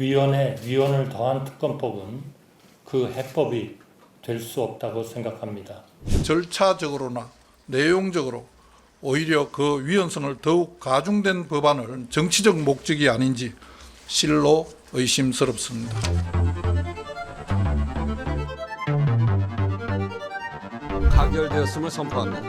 위원회 위원을 더한 특검법은 그 해법이 될 수 없다고 생각합니다. 절차적으로나 내용적으로 오히려 그 위헌성을 더욱 가중된 법안을 정치적 목적이 아닌지 실로 의심스럽습니다. 가결되었음을 선포합니다.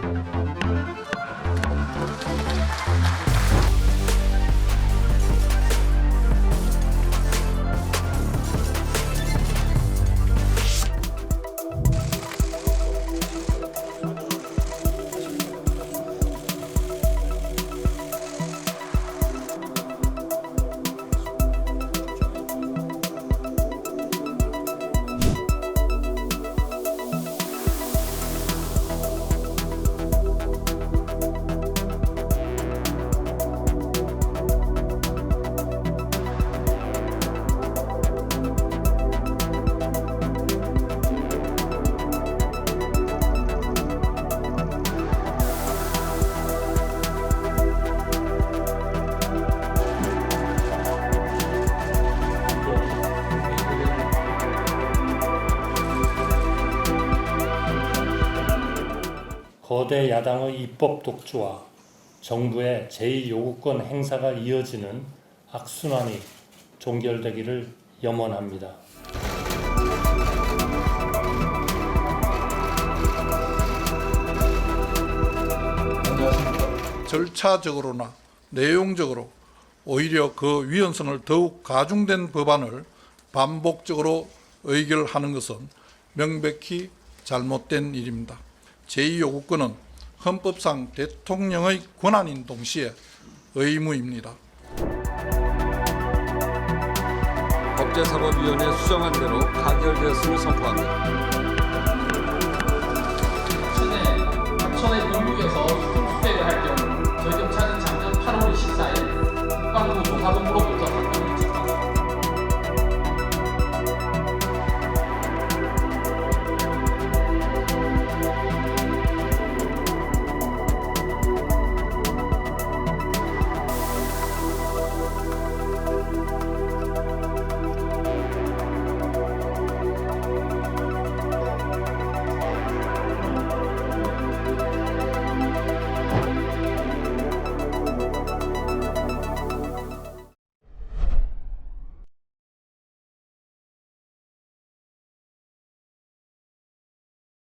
거대 야당의 입법 독주와 정부의 제2요구권 행사가 이어지는 악순환이 종결되기를 염원합니다. 절차적으로나 내용적으로 오히려 그 위헌성을 더욱 가중된 법안을 반복적으로 의결하는 것은 명백히 잘못된 일입니다. 제2요구권은 헌법상 대통령의 권한인 동시에 의무입니다. 법제사법위원회 수정안 대로 가결되었음을 선포합니다.